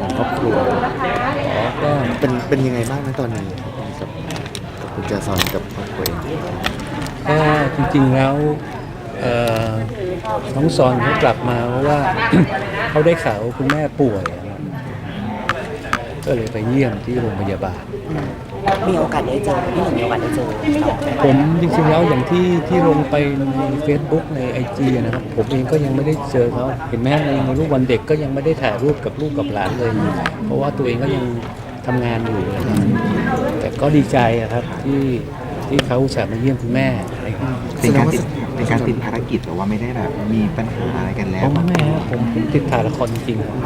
ของครอบครัวอ๋อก็เป็นเป็นยังไงบ้างนะตอนนี้กับกับคุณแจซอนกับครอบครัวเองก็จริงๆแล้วเอ่อน้องซอนเขากลับมาเพราะว่า เขาได้ข่าวว่าคุณแม่ป่วย ก็เลยไปเยี่ยมที่โรงพยาบาล มีโอกาสได้เจอพี่หนุ่มมีโอกาสได้เจอเขาผมจริงๆแล้วอย่างที่ที่ลงไปใน Facebook ใน IG นะครับ ผมเองก็ยังไม่ได้เจอเขาเห็นไหมในในรูปวันเด็กก็ยังไม่ได้ถ่ายรูปกับลูกกับหลานเลย เพราะว่าตัวเองก็ยังทำงานอยู่นะครับแต่ก็ดีใจอะครับที่ ที่เขาอุตส่าห์มาเยี่ยมคุณแม่อะไรอย่างเงี้ยเป็นการติดเป็นการติดภารกิจหรือว่าไม่ได้แบบมีปัญหาอะไรกันแล้อ๋วอไม่ฮะผมผมติดถ่ายละครจริงๆครับ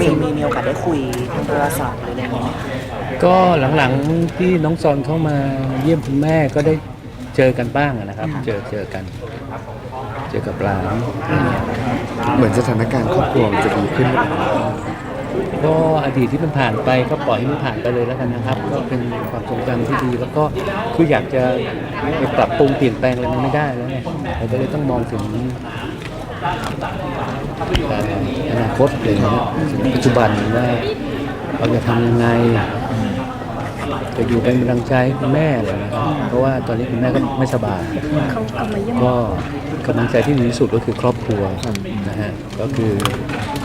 มีมีมีโอกาสได้คุยทางโทรศัพท์หรืออะไรอย่างเงี้ยไหมก็หลังๆที่น้องซอนเข้ามาเยี่ยมคุณแม่ก็ได้เจอกันบ้างอะนะครับ เจอเจอกัน เจอกับหลาน เหมือนสถานการณ์ครอบครัวมันจะดีขึ้นหรือเปล่า ก็อดีตที่มันผ่านไปก็ปล่อยให้มันผ่านไปเลยแล้วกันนะครับ ก็เป็นความทรงจำที่ดีแล้วก็คืออยากจะไปปรับปรุงเปลี่ยนแปลงอะไรมันไม่ได้แล้วไงเราก็เลยต้องมองถึงเอ่ออนาคตเลยนะปัจจุบันว่าเราจะทำยังไง จะอยู่เป็นกำลังใจให้คุณแม่เลยนะครับเพราะว่าตอนนี้คุณแม่ก็ไม่สบาย เขากลับมาเยี่ยม ก็กำลังใจที่ดีที่สุดก็คือครอบครัวนะฮะก็คือเอ่อ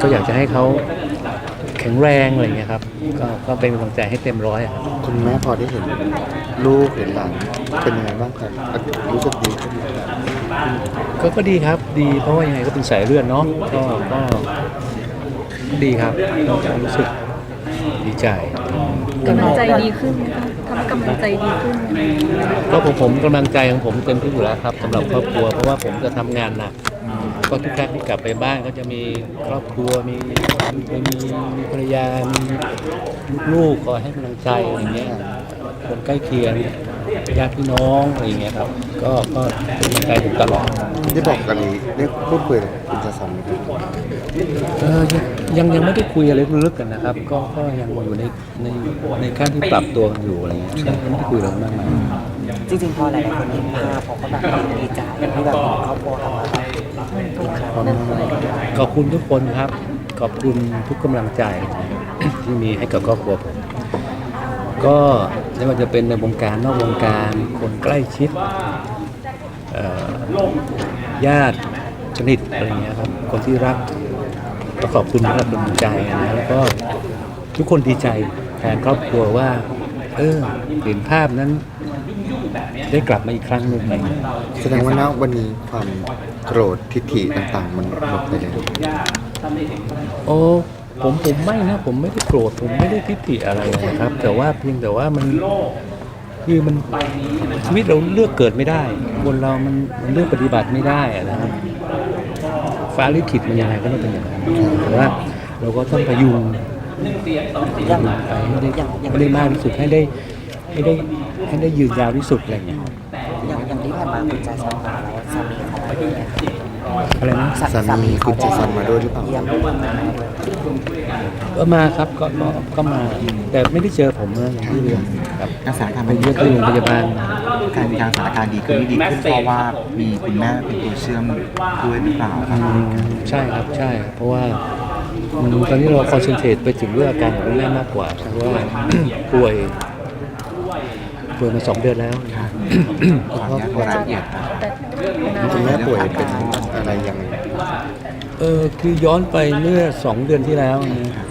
ก็อยากจะให้เขาแข็งแรงอะไรอย่างเงี้ยครับก็ก็เป็นกำลังใจให้เต็มร้อยอะครับคุณแม่พอได้เห็นลูกเห็นหลานเป็นยังไงบ้างครับรู้สึกดีขึ้นไหมก็ก็ดีครับดีเพราะว่ายังไงก็เป็นสายเลือดเนาะก็ก็ดีครับก็รู้สึกดีใจกำลังใจดีขึ้นไหมคะทำให้กำลังใจดีขึ้นไหมก็ผมผมกำลังใจของผมเต็มที่อยู่แล้วครับสำหรับครอบครัวเพราะว่าผมจะทำงานหนัก ก็ทุกครั้งที่กลับไปบ้านก็จะมีครอบครัวมีมีมีมีภรรยามีลูกๆคอยให้กำลังใจอะไรเงี้ยคนใกล้เคียงญาติพี่น้องอะไรเงี้ยครับ ก็ก็เป็นกำลังใจผมตลอดได้บอกอะไรได้พูดคุยกับคุณแจซอนไหมครับเออยังยังยังไม่ได้คุยอะไรลึกๆกันนะครับ ก็ก็ยังอยู่ในในในขั้นที่ปรับตัวกันอยู่อะไรเงี้ยก็ไม่ได้คุยอะไรมากมายจริงๆพอหลายๆคนเห็นภาพเขาก็แบบดีใจที่แบบครอบครัวกลับมา ขอบคุณทุกคนครับ ขอบคุณทุกกำลังใจที่มีให้กับครอบครัวผม ก็ไม่ว่าจะเป็นในวงการนอกวงการคนใกล้ชิดญาติสนิทอะไรเงี้ยครับ คนที่รักก็ขอบคุณสำหรับกำลังใจนะแล้วก็ทุกคนดีใจแทนครอบครัวว่า เออเห็นภาพนั้นได้กลับมาอีกครั้งหนึ่งอะไรอย่างเงี้ยแสดงว่าณวันนี้ความโกรธทิฐิต่างๆ มันหมดไปแล้วโอ้ผมผมไม่นะ ผมไม่ได้โกรธผมไม่ได้ทิฐิอะไรนะครับ แต่ว่าเพียงแต่ว่ามันคือมันชีวิตเราเลือกเกิดไม่ได้ คนเรามันมันเลือกปฏิบัติไม่ได้อะนะครับฟ้าลิขิตมันยังไงก็ต้องเป็นอย่างนั้นแต่ว่าเราก็ต้องพยุง อย่างไปให้ได้อย่างอย่างให้ได้มากที่สุดให้ได้ให้ได้ให้ได้ยืนยาวที่สุดอะไรอย่างเงี้ยอย่างอย่างที่ผ่านมาคุณใจสอนมาแล้วสามีเขามาด้วยไหมคะอะไรนะสามีคุณเจสันมาด้วยหรือเปล่าเยี่ยมด้วยไหมก็มาครับก็ก็ก็มาแต่ไม่ได้เจอผมนะอย่างที่เรียนครับการสถานการณ์ไปมันเยี่ยมที่โรงพยาบาลการการสถานการณ์ดีขึ้นไม่ดีขึ้นเพราะว่ามีคุณแม่เป็นตัวเชื่อมด้วยหรือเปล่าครับอืมใช่ครับใช่เพราะว่าอืม ตอนนี้เราคอนเซนเทรตไปถึงเรื่องอาการของคุณแม่มากกว่าเพราะว่าป่วยป่วยมาสองเดือนแล้วค่ะขออนุญาตรายละเอียดครับแต่คุณแม่ป่วยเป็นอะไรยังไงเออคือย้อนไปเมื่อสองเดือนที่แล้วนะ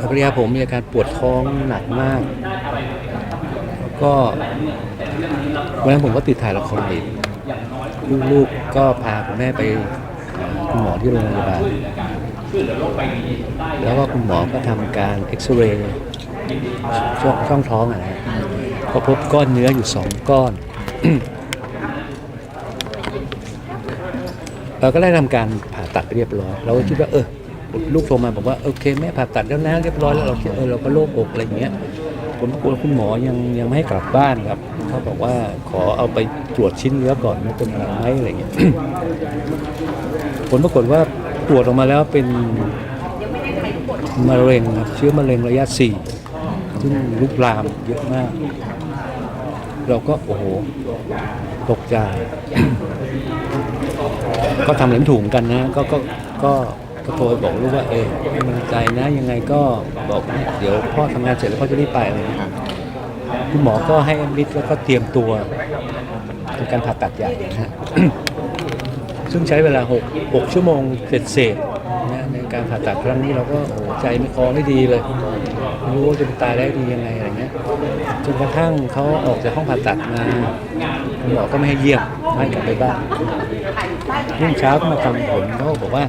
ภรรยาผมมีอาการปวดท้องหนักมากแล้วก็วันนั้นผมก็ติดถ่ายละครอีกลูกๆก็พาคุณแม่ไปหาคุณหมอที่โรงพยาบาล แล้วก็คุณหมอก็ทำการเอ็กซเรย์ช่องช่องท้องอะนะฮะก็พบก้อนเนื้ออยู่สองก้อนเราก็ได้ทำการผ่าตัดเรียบร้อย เราก็คิดว่าเออลูกโทรมาบอกว่าโอเคแม่ผ่าตัดแล้วนะเรียบร้อยแล้วเราคิดเออเราก็โล่งอกอะไรเงี้ยผลปรากฏว่าคุณหมอยังยังไม่ให้กลับบ้านครับเขาบอกว่าขอเอาไปตรวจชิ้นเนื้อก่อนว่เป็นอะไรไหมอะไรเงี้ยผลปรากฏว่า ตรวจออกมาแล้วเป็นมะเร็งครับเชื้อมะเร็งระยะสี่ซึ่งลุกลามเยอะมาก เราก็โอ้โห ตกใจ ก็ทำอะไรไม่ถูกเหมือนกันนะ ก็ก็ก็ก็โทรบอกลูกว่าเออให้กำลังใจนะ ยังไงก็บอกเดี๋ยวพ่อทำงานเสร็จแล้วพ่อจะรีบไปเงี้ยคุณหมอก็ให้อมิดแล้วก็เตรียมตัวในการผ่าตัดใหญ่นะ ซึ่งใช้เวลา 6 6 ชั่วโมงเสร็จเสร็จนะในการผ่าตัดครั้งนี้เราก็โอ้ใจไม่คอไม่ดีเลยไม่รู้ว่าจะตายได้ดียังไงอะไรเงี้ยจนกระทั่งเขาออกจากห้องผ่าตัดมาคุณหมอก็ไม่ให้เยี่ยมให้กลับไปบ้านรุ่งเช้าก็มาฟังผลเขาบอกว่า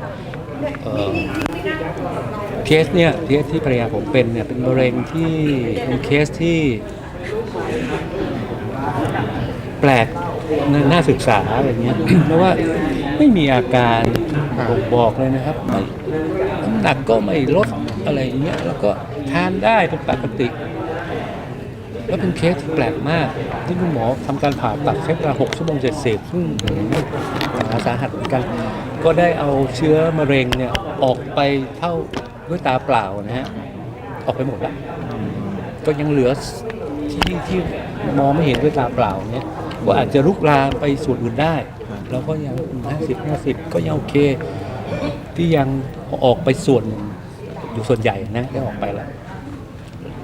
เอ่อเคสเนี่ยเคสที่ภรรยาผมเป็นเนี่ยเป็นมะเร็งที่เป็นเคสที่ แปลกนน่าศึกษาอะไรเงี้ยเพราะว่า ไม่มีอาการบ่งบอกเลยนะครับไม่น้ำหนักก็ไม่ลดอะไรเงี้ยแล้วก็ทานได้เป็นปกติ แล้วเป็นเคสที่แปลกมากที่คุณหมอทำการผ่าตัดใช้เวลา6ชั่วโมงเสร็จเสร็จซึ่งปัญหาสาหัสเหมือนกัน ก็ได้เอาเชื้อมะเร็งเนี่ยออกไปเท่าด้วยตาเปล่านะฮะออกไปหมดแล้วก็ยังเหลือที่ที่มองไม่เห็นด้วยตาเปล่าเนี่ยว่าอาจจะลุกลามไปส่วนอื่นได้ เราก็ยังห้าสิบห้าสิบก็ยังโอเค ที่ยังออกไปส่วนอยู่ส่วนใหญ่นะได้ออกไปแล้ว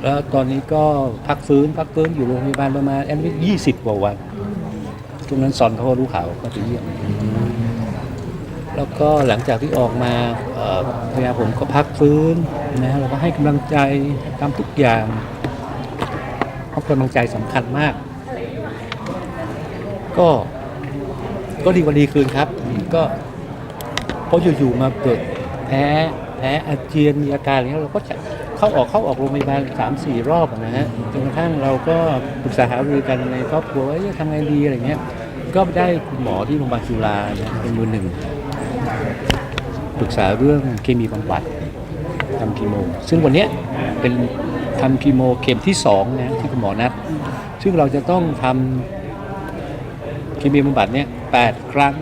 แล้วตอนนี้ก็พักฟื้นพักฟื้นอยู่โรงพยาบาลประมาณแอนวิยี่สิบกว่าวันตรงนั้นซอนเขาก็รู้ข่าวก็ไปเยี่ยมแล้วก็หลังจากที่ออกมาเอ่อภรรยาผมก็พักฟื้นนะเราก็ให้กำลังใจทำทุกอย่างเพราะกำลังใจสำคัญมาก ก็ ก็ดีกว่าดีคืนครับ ก็เพราะอยู่ๆมาเกิดแพ้แพ้อาเจียนมีอาการอะไรเงี้ยเราก็จะเข้าออกเข้าออกโรงพยาบาลสามสี่รอบอะนะฮะจนกระทั่งเราก็ปรึกษาหารือกันในครอบครัวว่าเอ๊ะทำไงดีอะไรเงี้ย ก็ได้คุณหมอที่โรงพยาบาลจุฬานะเป็นมือหนึ่งปรึกษาเรื่องเคมีบำบัดทำคีโม ซึ่งวันเนี้ยเป็นทำคีโมเข็มที่สองนะที่คุณหมอนัด ซึ่งเราจะต้องทำ เคมีบำบัดเนี่ยแปดครั้ง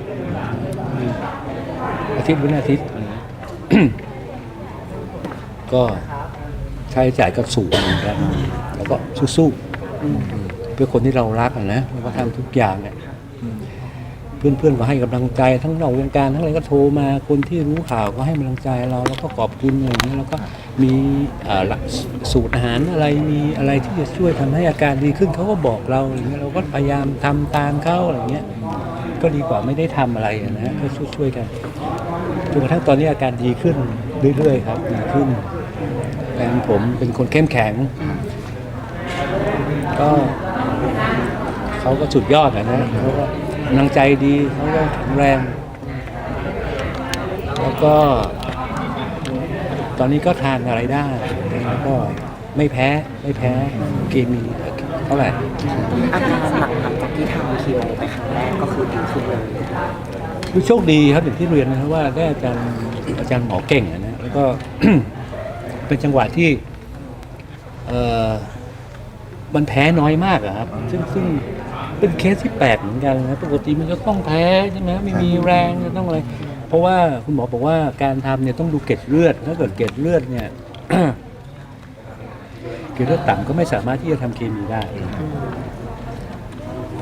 อาทิตย์วันอาทิตย์ ก็ค่าใช้จ่ายก็สูงเหมือนกันแล้วก็สู้ๆเพื่อคนที่เรารักอะนะแล้วก็ทำทุกอย่างเนี่ย เพื่อนๆก็ให้กำลังใจทั้งนอกวงการทั้งอะไรก็โทรมาคนที่รู้ข่าวก็ให้กำลังใจเราแล้วก็ขอบคุณอะไรอย่างนี้ยแล้วก็มีหลักสูตรอาหารอะไรมีอะไรที่จะช่วยทำให้อาการดีขึ้นเขาก็บอกเราอย่างเงี้ยเราก็พยายามทำตามเขาอะไรอย่างเงี้ยก็ดีกว่าไม่ได้ทำอะไรอะนะก็ช่วยๆกันจนกระทั่งตอนนี้อาการดีขึ้นเรื่อยๆครับดีขึ้นแฟนผมเป็นคนเข้มแข็ง ก็เขาก็สุดยอดอะนะเขาก็ กำลังใจดีเขาก็แข็งแรง แล้วก็ ตอนนี้ก็ทานอะไรได้แล้วก็ไม่แพ้ไม่แพ้เกมีเท่าไหร่อาการหลังหลังจากที่ทำคีโมไปครั้งแรกก็คือดีขึ้นเลยคือโชคดีครับอย่างที่เรียนนะครับว่าได้อาจารย์อาจารย์หมอเก่งอะนะแล้วก็เป็นจังหวะที่เออมันแพ้น้อยมากอะครับ ซึ่งซึ่ง เป็นเคสที่แปลกเหมือนกันนะปกติมันจะต้องแพ้ใช่ไหมไม่มีแรงจะต้องอะไร เพราะว่าคุณหมอบอกว่าการทำเนี่ยต้องดูเกล็ดเลือด ถ้าเกิดเกล็ดเลือดเนี่ย เกล็ดเลือดต่ำก็ไม่สามารถที่จะทำเคมีได้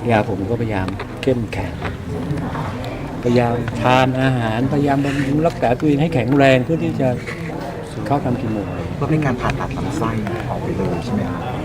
ยาผมก็พยายามเข้มแข็งพยายามทานอาหารพยายามบำรุงรักษาตัวเองให้แข็งแรงเพื่อที่จะเข้าทำคีโม เพื่อเป็นการผ่าตัดลำไส้ออกไปเลยใช่ไหมครับ